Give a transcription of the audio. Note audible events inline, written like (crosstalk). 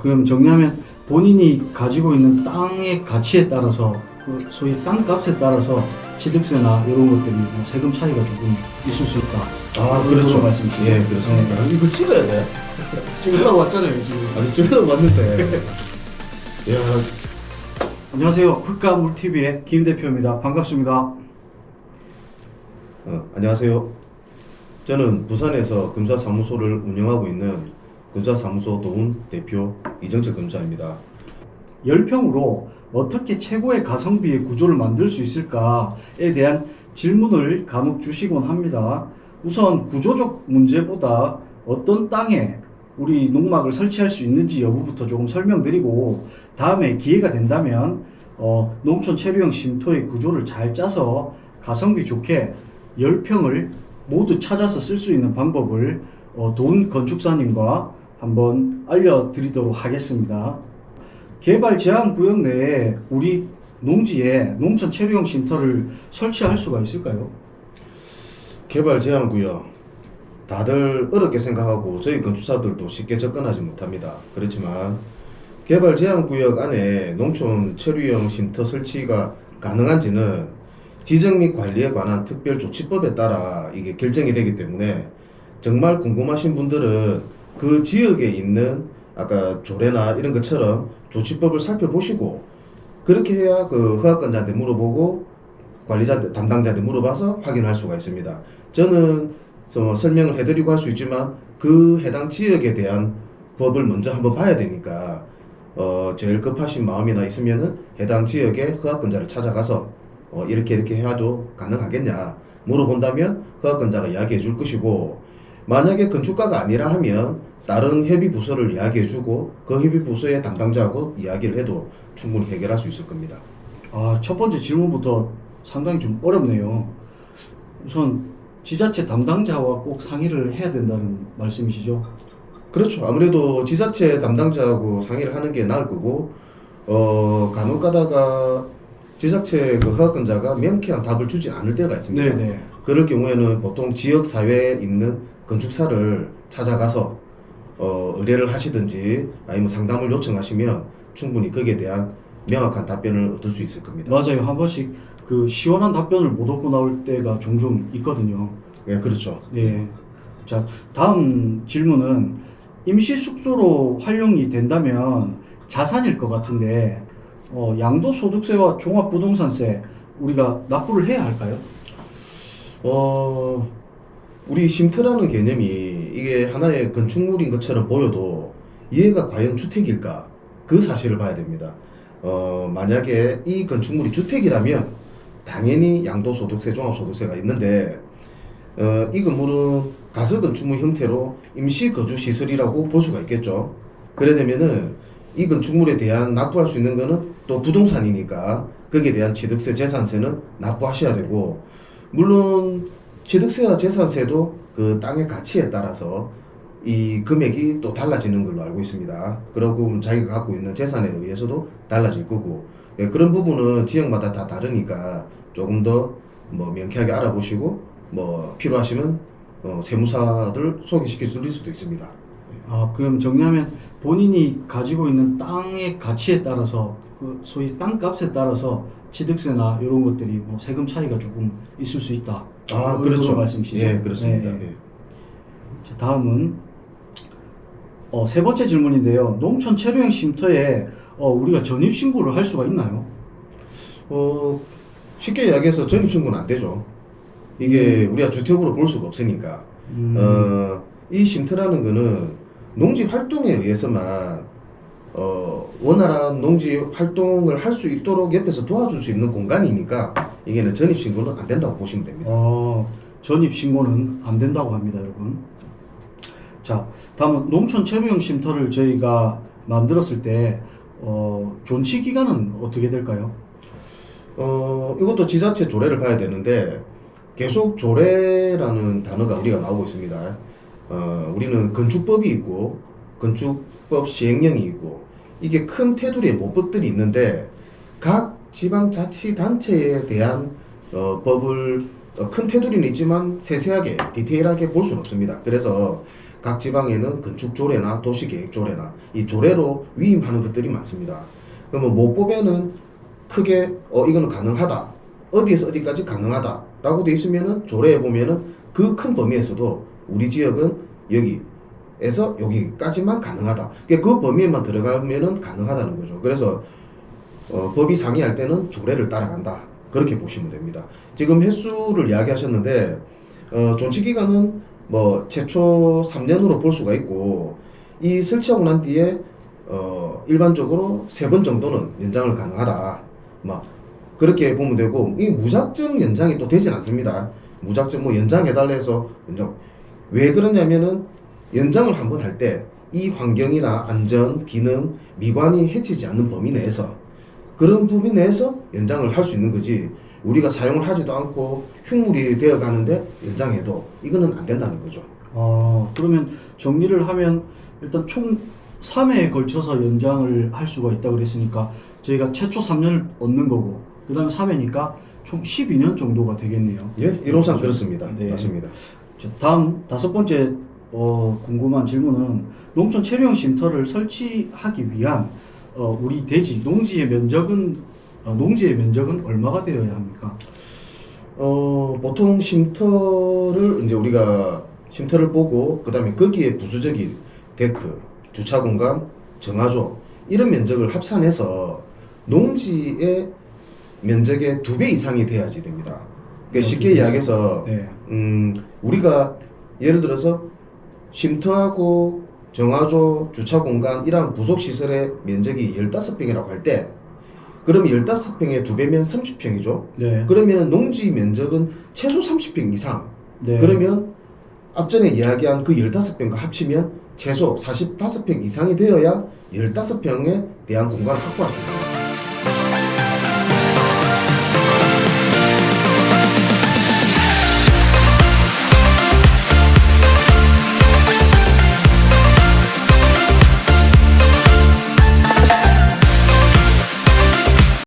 그럼 정리하면 본인이 가지고 있는 땅의 가치에 따라서 그 소위 땅값에 따라서 취득세나 이런 것들이 뭐 세금 차이가 조금 있을 수 있다. 아 그렇죠. 말씀이시죠? 예 그렇습니다. 네. 이거 찍어야 돼. (laughs) 찍으라고 왔잖아요 지금. 아니 찍으려고 왔는데. 야 (laughs) 안녕하세요. 흑가물 TV의 김 대표입니다. 반갑습니다. 어, 안녕하세요. 저는 부산에서 금사 사무소를 운영하고 있는 금사 사무소 도훈 대표 이정철 금사입니다. 열평으로 어떻게 최고의 가성비의 구조를 만들 수 있을까에 대한 질문을 간혹 주시곤 합니다. 우선 구조적 문제보다 어떤 땅에 우리 농막을 설치할 수 있는지 여부부터 조금 설명드리고 다음에 기회가 된다면 어, 농촌 체류형 쉼터의 구조를 잘 짜서 가성비 좋게 열평을 모두 찾아서 쓸 수 있는 방법을 어, 돈 건축사님과 한번 알려드리도록 하겠습니다. 개발 제한 구역 내에 우리 농지에 농촌 체류형 쉼터를 설치할 수가 있을까요? 개발 제한 구역 다들 어렵게 생각하고 저희 건축사들도 쉽게 접근하지 못합니다. 그렇지만 개발 제한 구역 안에 농촌 체류형 쉼터 설치가 가능한지는 지정 및 관리에 관한 특별조치법에 따라 이게 결정이 되기 때문에 정말 궁금하신 분들은 그 지역에 있는 아까 조례나 이런 것처럼 조치법을 살펴보시고 그렇게 해야 그 허가권자한테 물어보고 관리자한테 담당자한테 물어봐서 확인할 수가 있습니다. 저는 뭐 설명을 해드리고 할 수 있지만 그 해당 지역에 대한 법을 먼저 한번 봐야 되니까 어 제일 급하신 마음이나 있으면은 해당 지역의 허가권자를 찾아가서 어 이렇게 이렇게 해도 가능하겠냐 물어본다면 허가권자가 이야기해 줄 것이고 만약에 건축가가 아니라 하면 다른 협의 부서를 이야기해 주고 그 협의 부서의 담당자하고 이야기를 해도 충분히 해결할 수 있을 겁니다. 아, 첫 번째 질문부터 상당히 좀 어렵네요. 우선 지자체 담당자와 꼭 상의를 해야 된다는 말씀이시죠? 그렇죠. 아무래도 지자체 담당자하고 상의를 하는 게 나을 거고, 어, 간혹 가다가 지자체 그 허가권자가 명쾌한 답을 주지 않을 때가 있습니다. 네네. 그럴 경우에는 보통 지역 사회에 있는 건축사를 찾아가서 어, 의뢰를 하시든지 아니면 상담을 요청하시면 충분히 거기에 대한 명확한 답변을 얻을 수 있을 겁니다. 맞아요. 한 번씩 그 시원한 답변을 못 얻고 나올 때가 종종 있거든요. 예, 그렇죠. 예. 자, 다음 질문은 임시 숙소로 활용이 된다면 자산일 것 같은데 어, 양도소득세와 종합부동산세 우리가 납부를 해야 할까요? 어, 우리 쉼터라는 개념이 이게 하나의 건축물인 것처럼 보여도 얘가 과연 주택일까? 그 사실을 봐야 됩니다. 어, 만약에 이 건축물이 주택이라면 당연히 양도소득세, 종합소득세가 있는데 어, 이 건물은 가설 건축물 형태로 임시 거주 시설이라고 볼 수가 있겠죠. 그래 되면은 이 건축물에 대한 납부할 수 있는 거는 또 부동산이니까 거기에 대한 취득세, 재산세는 납부하셔야 되고 물론 취득세와 재산세도 그 땅의 가치에 따라서 이 금액이 또 달라지는 걸로 알고 있습니다. 그리고 자기가 갖고 있는 재산에 의해서도 달라질 거고 예, 그런 부분은 지역마다 다 다르니까 조금 더 뭐 명쾌하게 알아보시고 뭐 필요하시면 어, 세무사들 소개시켜 드릴 수도 있습니다. 아, 그럼 정리하면 본인이 가지고 있는 땅의 가치에 따라서 그 소위 땅값에 따라서 취득세나 이런 것들이 뭐 세금 차이가 조금 있을 수 있다. 아 그런 그렇죠. 말씀이시죠? 예 그렇습니다. 네, 네. 예. 자, 다음은 어, 세 번째 질문인데요. 농촌 체류형 쉼터에 어, 우리가 전입 신고를 할 수가 있나요? 어, 쉽게 이야기해서 전입 신고는 안 되죠. 이게 우리가 주택으로 볼 수가 없으니까. 음, 어, 이 쉼터라는 거는 농지 활동에 의해서만 어, 원활한 농지 활동을 할 수 있도록 옆에서 도와줄 수 있는 공간이니까 이게는 전입 신고는 안 된다고 보시면 됩니다. 어, 전입 신고는 안 된다고 합니다, 여러분. 자, 다음은 농촌 체류형 쉼터를 저희가 만들었을 때 어, 존치 기간은 어떻게 될까요? 어, 이것도 지자체 조례를 봐야 되는데 계속 조례라는 단어가 우리가 나오고 있습니다. 어, 우리는 건축법이 있고 건축법 시행령이 있고 이게 큰 테두리의 모법들이 있는데 각 지방자치단체에 대한 어, 법을 어, 큰 테두리는 있지만 세세하게 디테일하게 볼 수는 없습니다. 그래서 각 지방에는 건축 조례나 도시계획 조례나 이 조례로 위임하는 것들이 많습니다. 그러면 모법에는 크게 어 이거는 가능하다. 어디에서 어디까지 가능하다라고 돼 있으면은 조례에 보면은 그 큰 범위에서도 우리 지역은 여기에서 여기까지만 가능하다. 그러니까 그 범위에만 들어가면은 가능하다는 거죠. 그래서 어, 법이 상의할 때는 조례를 따라간다. 그렇게 보시면 됩니다. 지금 횟수를 이야기하셨는데 어, 존치 기간은 뭐 최초 3년으로 볼 수가 있고 이 설치하고 난 뒤에 어, 일반적으로 세 번 정도는 연장을 가능하다. 막 그렇게 보면 되고 이 무작정 연장이 또 되진 않습니다. 무작정 뭐 연장해달라 해서 연장 왜 그러냐면은 연장을 한번 할 때 이 환경이나 안전, 기능, 미관이 해치지 않는 범위 내에서 그런 부분 내에서 연장을 할 수 있는 거지 우리가 사용을 하지도 않고 흉물이 되어 가는데 연장해도 이거는 안 된다는 거죠. 아, 그러면 정리를 하면 일단 총 3회에 걸쳐서 연장을 할 수가 있다 그랬으니까 저희가 최초 3년을 얻는 거고 그 다음에 3회니까 총 12년 정도가 되겠네요. 예, 이론상 그렇습니다. 네. 맞습니다. 자, 다음 다섯 번째 어, 궁금한 질문은 농촌 체류형 쉼터를 설치하기 위한 어, 우리 대지 농지의 면적은 어, 농지의 면적은 얼마가 되어야 합니까? 어, 보통 쉼터를 이제 우리가 쉼터를 보고 그다음에 거기에 부수적인 데크, 주차 공간, 정화조 이런 면적을 합산해서 농지의 면적의 두 배 이상이 돼야지 됩니다. 그러니까 쉽게 이야기해서 네. 음, 우리가 예를 들어서 쉼터하고 정화조, 주차 공간 이런 부속 시설의 면적이 15평이라고 할 때 그럼 15평에 두 배면 30평이죠. 네. 그러면 농지 면적은 최소 30평 이상. 네. 그러면 앞전에 이야기한 그 15평과 합치면 최소 45평 이상이 되어야 15평에 대한 공간을 확보할 수 있습니다.